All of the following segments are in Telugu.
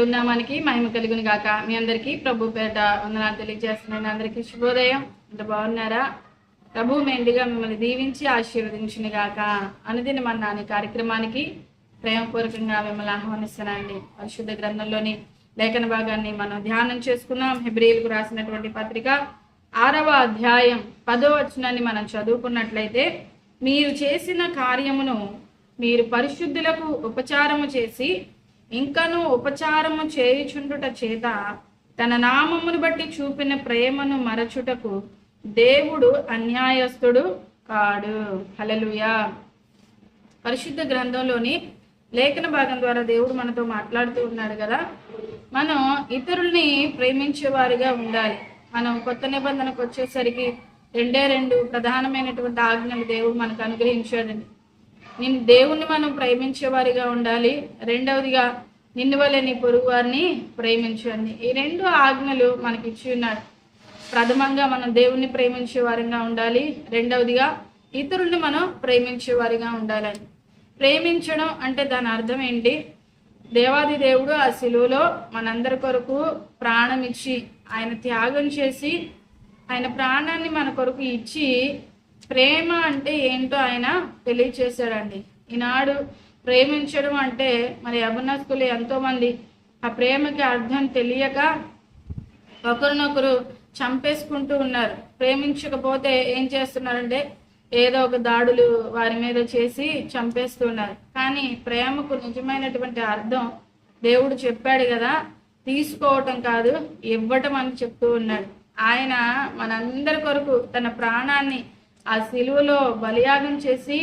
దేవుని నామానికి మహిమ కలుగును గాక. మీ అందరికీ ప్రభు పేట వందనాలు తెలియజేస్తున్నాను. అందరికీ శుభోదయం. ఇంత బాగున్నారా? ప్రభు మెండుగా మిమ్మల్ని దీవించి ఆశీర్వదించిన గాక. అనుదిన మన నాని కార్యక్రమానికి ప్రేమపూర్వకంగా మిమ్మల్ని ఆహ్వానిస్తున్నానండి. పరిశుద్ధ గ్రంథంలోని లేఖన భాగాన్ని మనం ధ్యానం చేసుకున్నాం. హెబ్రిల్కు రాసినటువంటి పత్రిక ఆరవ అధ్యాయం పదో వచనాన్ని మనం చదువుకున్నట్లయితే మీరు చేసిన కార్యమును మీరు పరిశుద్ధులకు ఉపచారము చేసి ఇంకను ఉపచారము చేయుచుండుట చేత తన నామమును బట్టి చూపిన ప్రేమను మరచుటకు దేవుడు అన్యాయస్తుడు కాడు. హలలుయా పరిశుద్ధ గ్రంథంలోని లేఖన భాగం ద్వారా దేవుడు మనతో మాట్లాడుతూ ఉన్నాడు కదా. మనం ఇతరుల్ని ప్రేమించేవారిగా ఉండాలి. మనం కొత్త నిబంధనకు వచ్చేసరికి రెండే రెండు ప్రధానమైనటువంటి ఆజ్ఞలు దేవుడు మనకు అనుగ్రహించాడండి. నేను దేవుణ్ణి మనం ప్రేమించేవారిగా ఉండాలి. రెండవదిగా నిన్ను వల్ల నీ పొరుగు వారిని ప్రేమించండి. ఈ రెండు ఆజ్ఞలు మనకి ఇచ్చి ఉన్నాడు. ప్రథమంగా మనం దేవుణ్ణి ప్రేమించే వారిగా ఉండాలి. రెండవదిగా ఇతరుల్ని మనం ప్రేమించే వారిగా ఉండాలని. ప్రేమించడం అంటే దాని అర్థం ఏంటి? దేవాది దేవుడు ఆ శిలువలో మనందరి కొరకు ప్రాణం ఇచ్చి ఆయన త్యాగం చేసి ఆయన ప్రాణాన్ని మన కొరకు ఇచ్చి ప్రేమ అంటే ఏంటో ఆయన తెలియచేశాడండి. ఈనాడు ప్రేమించడం అంటే మరి అభినస్తులు ఎంతోమంది ఆ ప్రేమకి అర్థం తెలియక ఒకరినొకరు చంపేసుకుంటూ ఉన్నారు. ప్రేమించకపోతే ఏం చేస్తున్నారంటే ఏదో ఒక దాడులు వారి మీద చేసి చంపేస్తున్నారు కానీ ప్రేమకు నిజమైనటువంటి అర్థం దేవుడు చెప్పాడు కదా తీసుకోవటం కాదు ఇవ్వటం అని చెప్తూ ఉన్నాడు. ఆయన మనందరి కొరకు తన ప్రాణాన్ని ఆ సిలువలో బలియాగం చేసి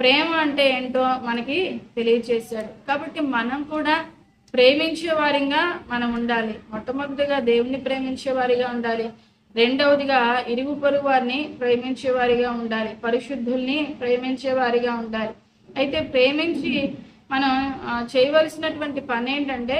ప్రేమ అంటే ఏంటో మనకి తెలియచేశాడు. కాబట్టి మనం కూడా ప్రేమించే వారిగా మనం ఉండాలి. మొట్టమొదటిగా దేవుణ్ణి ప్రేమించే వారిగా ఉండాలి. రెండవదిగా ఇరుగు పొరుగు వారిని ప్రేమించే వారిగా ఉండాలి. పరిశుద్ధుల్ని ప్రేమించే వారిగా ఉండాలి. అయితే ప్రేమించి మనం చేయవలసినటువంటి పని ఏంటంటే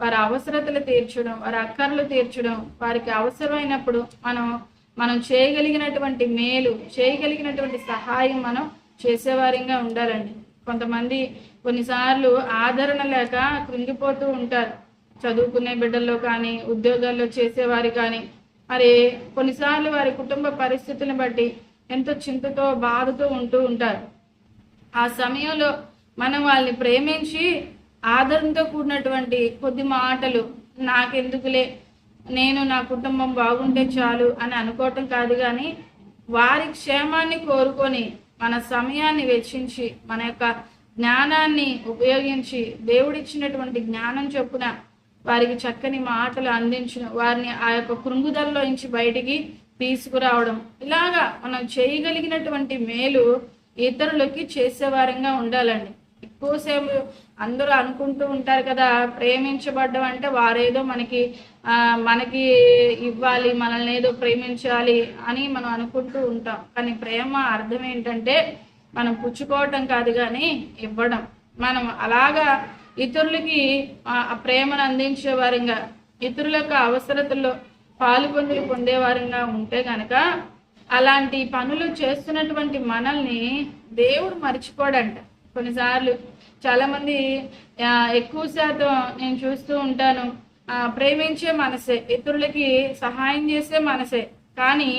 వారి అవసరతలు తీర్చడం వారి అక్కర్లు తీర్చడం వారికి అవసరమైనప్పుడు మనం మనం చేయగలిగినటువంటి మేలు చేయగలిగినటువంటి సహాయం మనం చేసేవారిగా ఉండాలండి. కొంతమంది కొన్నిసార్లు ఆదరణ లేక కృంగిపోతూ ఉంటారు. చదువుకునే బిడ్డల్లో కానీ ఉద్యోగాల్లో చేసేవారు కానీ మరి కొన్నిసార్లు వారి కుటుంబ పరిస్థితులను బట్టి ఎంతో చింతతో బాధతో ఉంటూ ఉంటారు. ఆ సమయంలో మనం వాళ్ళని ప్రేమించి ఆదరణతో కూడినటువంటి కొద్ది మాటలు నాకెందుకులే నేను నా కుటుంబం బాగుంటే చాలు అని అనుకోవటం కాదు కానీ వారి క్షేమాన్ని కోరుకొని మన సమయాన్ని వెచ్చించి మన యొక్క జ్ఞానాన్ని ఉపయోగించి దేవుడిచ్చినటువంటి జ్ఞానం చొప్పున వారికి చక్కని మాటలు అందించిన వారిని ఆ యొక్క కృంగుదల్లో నుంచి బయటికి తీసుకురావడం. ఇలాగా మనం చేయగలిగినటువంటి మేలు ఇతరులకి చేసేవారంగా ఉండాలండి. ఎక్కువసేపు అందరూ అనుకుంటూ ఉంటారు కదా ప్రేమించబడ్డం అంటే వారేదో మనకి ఆ, మనకి ఇవ్వాలి మనల్ని ఏదో ప్రేమించాలి అని మనం అనుకుంటూ ఉంటాం. కానీ ప్రేమ అర్థం ఏంటంటే మనం పుచ్చుకోవటం కాదు కానీ ఇవ్వడం. మనం అలాగా ఇతరులకి ప్రేమను అందించే వారంగా ఇతరుల యొక్క అవసరతల్లో పాల్గొని పొందేవారంగా ఉంటే గనక అలాంటి పనులు చేస్తున్నటువంటి మనల్ని దేవుడు మర్చిపోడంట. కొన్నిసార్లు చాలా మంది ఎక్కువ శాతం నేను చూస్తూ ఉంటాను ఆ, ప్రేమించే మనసే ఇతరులకి సహాయం చేసే మనసే. కానీ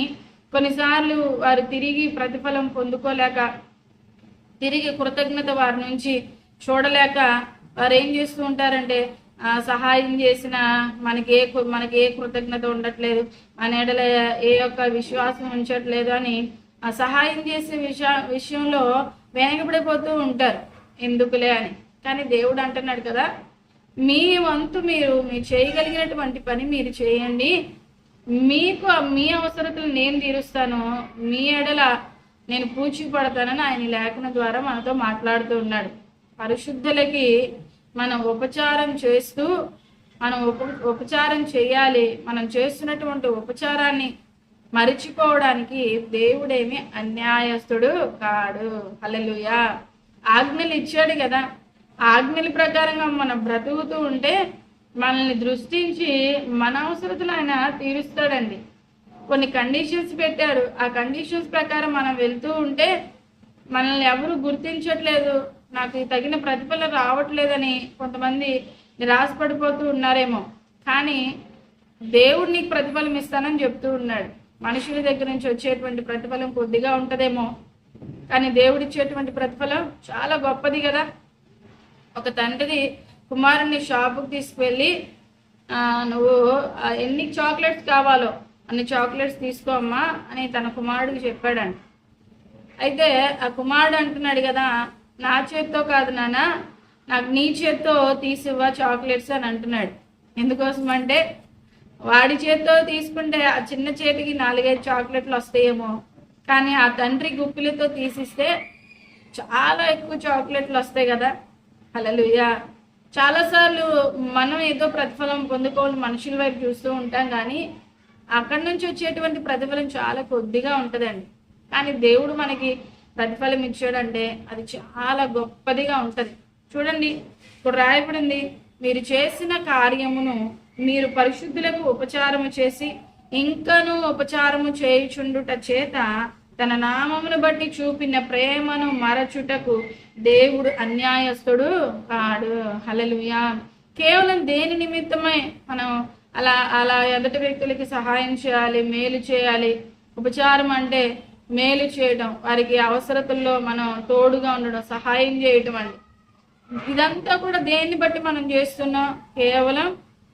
కొన్నిసార్లు వారు తిరిగి ప్రతిఫలం పొందుకోలేక తిరిగి కృతజ్ఞత వారి నుంచి చూడలేక వారు ఏం చేస్తూ ఉంటారంటే ఆ, సహాయం చేసిన మనకి ఏ మనకి ఏ కృతజ్ఞత ఉండట్లేదు మన ఎడల ఏ యొక్క విశ్వాసం ఉంచట్లేదు అని ఆ సహాయం చేసే విష విషయంలో వెనకబడిపోతూ ఉంటారు. ఎందుకులే అని. కానీ దేవుడు అంటున్నాడు కదా మీ వంతు మీరు మీరు చేయగలిగినటువంటి పని మీరు చేయండి. మీకు మీ అవసరతలు నేను తీరుస్తాను. మీ ఎడల నేను పూచి పడతానని ఆయన లేఖన ద్వారా మనతో మాట్లాడుతూ ఉన్నాడు. పరిశుద్ధులకి మనం ఉపచారం చేస్తూ మనం ఉప ఉపచారం చేయాలి. మనం చేస్తున్నటువంటి ఉపచారాన్ని మరిచిపోవడానికి దేవుడేమి అన్యాయస్తుడు కాడు. అలలుయా ఆజ్ఞలు ఇచ్చాడు కదా. ఆజ్ఞల ప్రకారంగా మనం బ్రతుకుతూ ఉంటే మనల్ని దృష్టించి మన అవసరతలు ఆయన తీరుస్తాడండి. కొన్ని కండిషన్స్ పెట్టాడు. ఆ కండిషన్స్ ప్రకారం మనం వెళ్తూ ఉంటే మనల్ని ఎవరు గుర్తించట్లేదు. నాకు తగిన ప్రతిఫలం రావట్లేదని కొంతమంది నిరాశపడిపోతూ ఉన్నారేమో. కానీ దేవుడు నీకు ప్రతిఫలం ఇస్తానని చెప్తూ ఉన్నాడు. మనుషుల దగ్గర నుంచి వచ్చేటువంటి ప్రతిఫలం కొద్దిగా ఉంటుందేమో కానీ దేవుడిచ్చేటువంటి ప్రతిఫలం చాలా గొప్పది కదా. ఒక తండ్రి కుమారుణ్ణి షాపుకి తీసుకువెళ్ళి నువ్వు ఎన్ని చాక్లెట్స్ కావాలో అన్ని చాక్లెట్స్ తీసుకో అమ్మా అని తన కుమారుడికి చెప్పాడంట. అయితే ఆ కుమారుడు అంటున్నాడు కదా నా చేత్తో కాదు నాన్న నాకు నీ చేత్తో తీసివ్వ చాక్లెట్స్ అని అంటున్నాడు. ఎందుకోసం అంటే వాడి చేత్తో తీసుకుంటే ఆ చిన్న చేతికి నాలుగైదు చాక్లెట్లు వస్తాయేమో. కానీ ఆ తండ్రి గుప్పిలతో తీసిస్తే చాలా ఎక్కువ చాక్లెట్లు వస్తాయి కదా. హలలుయా చాలాసార్లు మనం ఏదో ప్రతిఫలం పొందుకోవాలి మనుషుల వైపు చూస్తూ ఉంటాం కానీ అక్కడి నుంచి వచ్చేటువంటి ప్రతిఫలం చాలా కొద్దిగా ఉంటుందండి. కానీ దేవుడు మనకి ప్రతిఫలం ఇచ్చాడంటే అది చాలా గొప్పదిగా ఉంటుంది. చూడండి ఇప్పుడు రాయబడింది మీరు చేసిన కార్యమును మీరు పరిశుద్ధులకు ఉపచారము చేసి ఇంకను ఉపచారము చేయుచుండుట చేత తన నామమును బట్టి చూపిన ప్రేమను మరచుటకు దేవుడు అన్యాయస్తుడు కాడు. హలలుయా కేవలం దేని నిమిత్తమై మనం అలా అలా ఎదుటి వ్యక్తులకి సహాయం చేయాలి మేలు చేయాలి ఉపచారం అంటే మేలు చేయడం వారికి అవసరతల్లో మనం తోడుగా ఉండడం సహాయం చేయటం అండి. ఇదంతా కూడా దేన్ని బట్టి మనం చేస్తున్నాం? కేవలం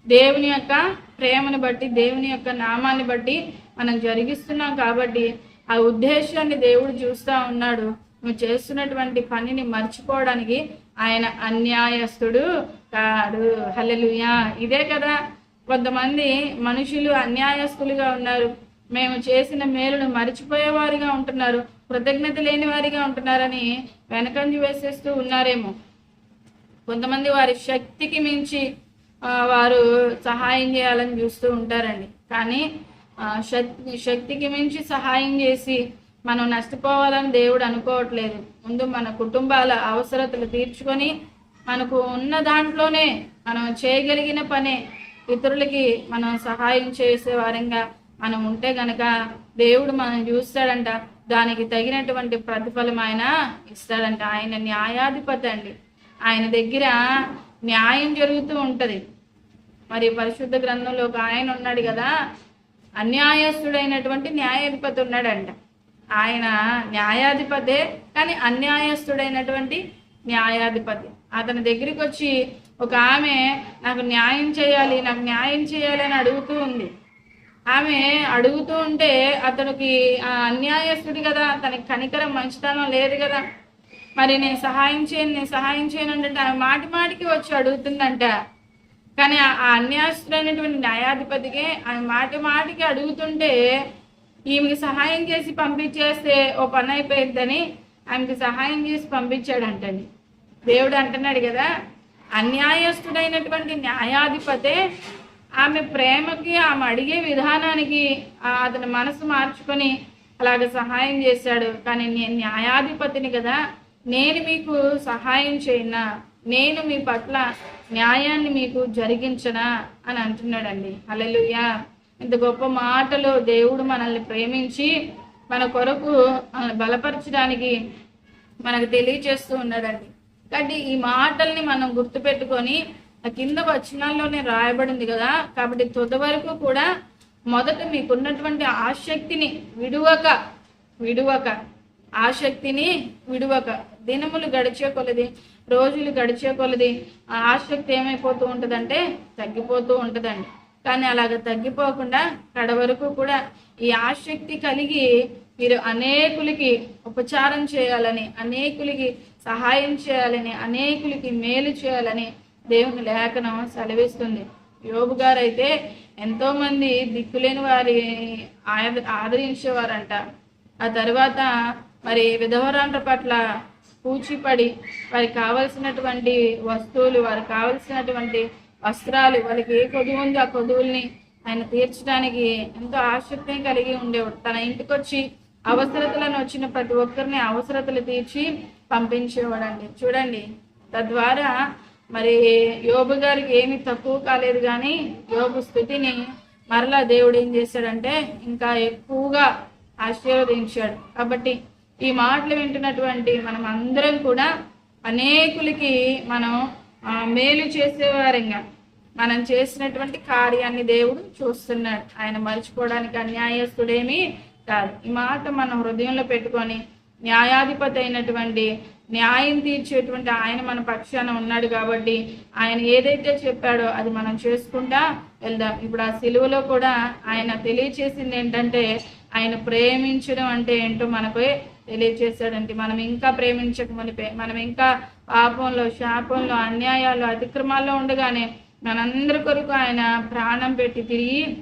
దేవుని యొక్క ప్రేమను బట్టి దేవుని యొక్క నామాన్ని బట్టి మనం జరిగిస్తున్నాం కాబట్టి ఆ ఉద్దేశాన్ని దేవుడు చూస్తా ఉన్నాడు. నువ్వు చేస్తున్నటువంటి పనిని మర్చిపోవడానికి ఆయన అన్యాయస్తుడు కాడు. హలలుయా ఇదే కదా కొంతమంది మనుషులు అన్యాయస్తులుగా ఉన్నారు. మేము చేసిన మేలును మర్చిపోయేవారుగా ఉంటున్నారు. కృతజ్ఞత లేని వారిగా ఉంటున్నారని వెనకంజి వేసేస్తూ ఉన్నారేమో. కొంతమంది వారి శక్తికి మించి వారు సహాయం చేయాలని చూస్తూ ఉంటారండి. కానీ శక్తి శక్తికి మించి సహాయం చేసి మనం నష్టపోవాలని దేవుడు అనుకోవట్లేదు. ముందు మన కుటుంబాల అవసరతలు తీర్చుకొని మనకు ఉన్న దాంట్లోనే మనం చేయగలిగిన పనే ఇతరులకి మనం సహాయం చేసే వారంగా మనం ఉంటే గనక దేవుడు మనం చూస్తాడంట. దానికి తగినటువంటి ప్రతిఫలం ఆయన ఇస్తాడంట. ఆయన న్యాయాధిపతి అండి. ఆయన దగ్గర న్యాయం జరుగుతూ ఉంటుంది. మరి పరిశుద్ధ గ్రంథంలో ఒక ఆయన ఉన్నాడు కదా అన్యాయస్తుడైనటువంటి న్యాయాధిపతి ఉన్నాడంట. ఆయన న్యాయాధిపతే కానీ అన్యాయస్తుడైనటువంటి న్యాయాధిపతి. అతని దగ్గరికి వచ్చి ఒక ఆమె నాకు న్యాయం చేయాలి నాకు న్యాయం చేయాలి అని అడుగుతూ ఉంది. ఆమె అడుగుతూ ఉంటే అతనికి ఆ అన్యాయస్తుడు కదా తనకి కనికరం మంచితనం లేదు కదా. మరి నేను సహాయం చేయను నేను సహాయం చేయను అంటే ఆమె మాటి మాటికి వచ్చి అడుగుతుందంట. కానీ ఆ ఆ అన్యాయస్తుడైనటువంటి న్యాయాధిపతికి ఆమె మాటి మాటికి అడుగుతుంటే ఈమెకి సహాయం చేసి పంపించేస్తే ఓ పని అయిపోయిందని ఆమెకి సహాయం చేసి పంపించాడంటండి. దేవుడు అంటున్నాడు కదా అన్యాయస్తుడైనటువంటి న్యాయాధిపతే ఆమె ప్రేమకి ఆమె అడిగే విధానానికి అతని మనసు మార్చుకొని అలాగ సహాయం చేశాడు. కానీ నేను న్యాయాధిపతిని కదా నేను మీకు సహాయం చేయనా? నేను మీ పట్ల న్యాయాన్ని మీకు జరిగించనా అని అంటున్నాడండి. హల్లెలూయా. ఇంత గొప్ప మాటలు దేవుడు మనల్ని ప్రేమించి మన కొరకు మనల్ని బలపరచడానికి మనకు తెలియచేస్తూ ఉన్నాడండి. కాబట్టి ఈ మాటల్ని మనం గుర్తుపెట్టుకొని కింద వచనాల్లోనే రాయబడింది కదా. కాబట్టి తుద వరకు కూడా మొదట మీకున్నటువంటి ఆసక్తిని విడువక విడువక ఆసక్తిని విడువక. దినములు గడిచే కొలది రోజులు గడిచే కొలది ఆ ఆసక్తి ఏమైపోతూ ఉంటుందంటే తగ్గిపోతూ ఉంటుందండి. కానీ అలాగ తగ్గిపోకుండా కడ వరకు కూడా ఈ ఆసక్తి కలిగి మీరు అనేకులకి ఉపచారం చేయాలని అనేకులకి సహాయం చేయాలని అనేకులకి మేలు చేయాలని దేవుని లేఖనం సెలవిస్తుంది. యోబు గారు అయితే దిక్కులేని వారి ఆద- ఆదరించేవారంట. ఆ తర్వాత మరి విధవరాండ్ర పట్ల పూచిపడి వారికి కావలసినటువంటి వస్తువులు వారికి కావలసినటువంటి వస్త్రాలు వాళ్ళకి ఏ కొదువు ఉందో ఆ కొదువుల్ని ఆయన తీర్చడానికి ఎంతో ఆసక్తి కలిగి ఉండేవాడు. తన ఇంటికొచ్చి అవసరతలను వచ్చిన ప్రతి ఒక్కరిని అవసరతలు తీర్చి పంపించేవాడండి. చూడండి తద్వారా మరి యోబు గారికి ఏమీ తక్కువ కాలేదు కానీ యోబు స్థితిని మరలా దేవుడు ఏం చేశాడంటే ఇంకా ఎక్కువగా ఆశీర్వదించాడు. కాబట్టి ఈ మాటలు వింటున్నటువంటి మనం అందరం కూడా అనేకులకి మనం ఆ, మేలు చేసేవారంగా. మనం చేసినటువంటి కార్యాన్ని దేవుడు చూస్తున్నాడు. ఆయన మర్చిపోవడానికి అన్యాయస్తుడేమీ కాదు. ఈ మాట మనం హృదయంలో పెట్టుకొని న్యాయాధిపతి అయినటువంటి న్యాయం తీర్చేటువంటి ఆయన మన పక్షాన ఉన్నాడు కాబట్టి ఆయన ఏదైతే చెప్పాడో అది మనం చేసుకుంటా వెళ్దాం. ఇప్పుడు ఆ సిలువలో కూడా ఆయన తెలియచేసింది ఏంటంటే ఆయన ప్రేమించడం అంటే ఏంటో మనకు తెలియచేశాడంటే మనం ఇంకా ప్రేమించక మునిపే మనం ఇంకా పాపంలో శాపంలో అన్యాయాలు అతిక్రమాల్లో ఉండగానే మనందరి కొరకు ఆయన ప్రాణం పెట్టి తిరిగి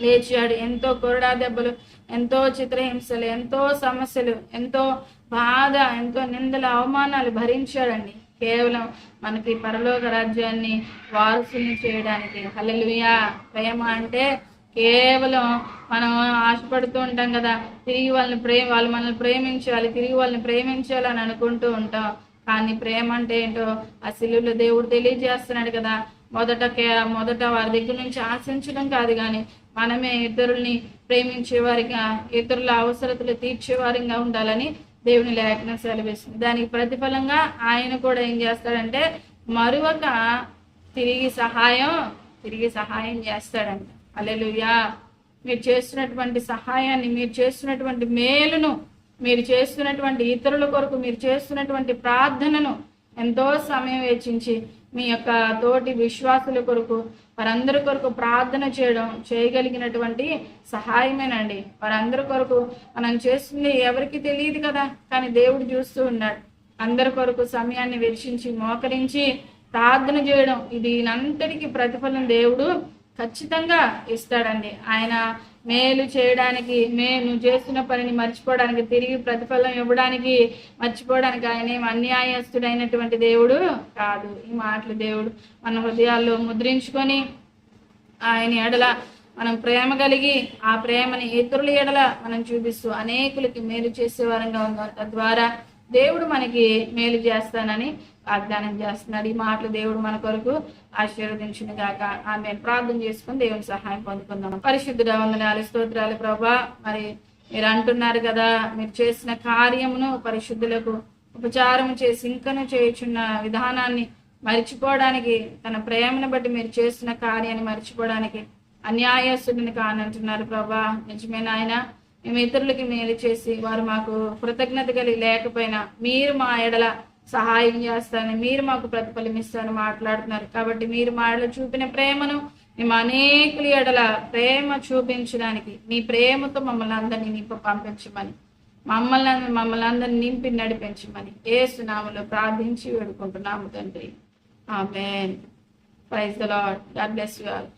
లేచాడు. ఎంతో కొరడా దెబ్బలు ఎంతో చిత్రహింసలు ఎంతో సమస్యలు ఎంతో బాధ ఎంతో నిందలు అవమానాలు భరించాడండి. కేవలం మనకి పరలోక రాజ్యాన్ని వారసుని చేయడానికి. హలలుయా ప్రేమ అంటే కేవలం మనం ఆశపడుతూ ఉంటాం కదా తిరిగి వాళ్ళని ప్రేమ వాళ్ళు మనల్ని ప్రేమించాలి తిరిగి వాళ్ళని ప్రేమించాలి అని అనుకుంటూ ఉంటాం. కానీ ప్రేమ అంటే ఏంటో ఆ శిలువులో దేవుడు తెలియజేస్తున్నాడు కదా. మొదట మొదట వారి దగ్గర నుంచి ఆశించడం కాదు కానీ మనమే ఇతరుల్ని ప్రేమించేవారిగా ఇతరుల అవసరతలు తీర్చేవారిగా ఉండాలని దేవుని లేఖనం సెలవిస్తుంది. దానికి ప్రతిఫలంగా ఆయన కూడా ఏం చేస్తాడంటే మరొక తిరిగి సహాయం తిరిగి సహాయం చేస్తాడంట. అలెలుయా మీరు చేస్తున్నటువంటి సహాయాన్ని మీరు చేస్తున్నటువంటి మేలును మీరు చేస్తున్నటువంటి ఇతరుల కొరకు మీరు చేస్తున్నటువంటి ప్రార్థనను ఎంతో సమయం వెచ్చించి మీ యొక్క తోటి విశ్వాసుల కొరకు వారందరి కొరకు ప్రార్థన చేయడం చేయగలిగినటువంటి సహాయమేనండి. వారందరి కొరకు మనం చేస్తుంది ఎవరికి తెలియదు కదా కానీ దేవుడు చూస్తూ ఉన్నాడు. అందరి కొరకు సమయాన్ని వెచ్చించి మోకరించి ప్రార్థన చేయడం ఇది దీనంతటికి ప్రతిఫలం దేవుడు ఖచ్చితంగా ఇస్తాడండి. ఆయన మేలు చేయడానికి మేము చేస్తున్న పనిని మర్చిపోవడానికి తిరిగి ప్రతిఫలం ఇవ్వడానికి మర్చిపోవడానికి ఆయన ఏం అన్యాయస్తుడైనటువంటి దేవుడు కాదు. ఈ మాటలు దేవుడు మన హృదయాల్లో ముద్రించుకొని ఆయన ఎడల మనం ప్రేమ కలిగి ఆ ప్రేమని ఇతరుల ఎడల మనం చూపిస్తూ అనేకులకి మేలు చేసే వారంగా తద్వారా దేవుడు మనకి మేలు చేస్తానని వాగ్దానం చేస్తున్నాడు. ఈ మాటలు దేవుడు మన కొరకు ఆశీర్వదించిన గాక. ఆమె ప్రార్థన చేసుకుని దేవుని సహాయం పొందుకుందాం. పరిశుద్ధుడ వందనాలు స్తోత్రాలు ప్రభా. మరి మీరు అంటున్నారు కదా మీరు చేసిన కార్యమును పరిశుద్ధులకు ఉపచారం చేసి ఇంకను చేయుచున్న విధానాన్ని మరిచిపోవడానికి తన ప్రేమను బట్టి మీరు చేస్తున్న కార్యాన్ని మర్చిపోవడానికి అన్యాయస్తుడిని కానంటున్నారు ప్రభా. నిజమే నాయన. మేము ఇతరులకి మేలు చేసి వారు మాకు కృతజ్ఞత కలిగి లేకపోయినా మీరు మా ఎడల సహాయం చేస్తాను మీరు మాకు ప్రతిఫలం ఇస్తాను మాట్లాడుతున్నారు. కాబట్టి మీరు మా చూపిన ప్రేమను మేము అనేకుల ఎడల ప్రేమ చూపించడానికి మీ ప్రేమతో మమ్మల్ని అందరినీ నింప పంపించమని మమ్మల్ని మమ్మల్ని అందరిని నింపి నడిపించమని ఏసునామలో ప్రార్థించి వేడుకుంటున్నాము తండ్రి. Amen. Praise the God bless you all.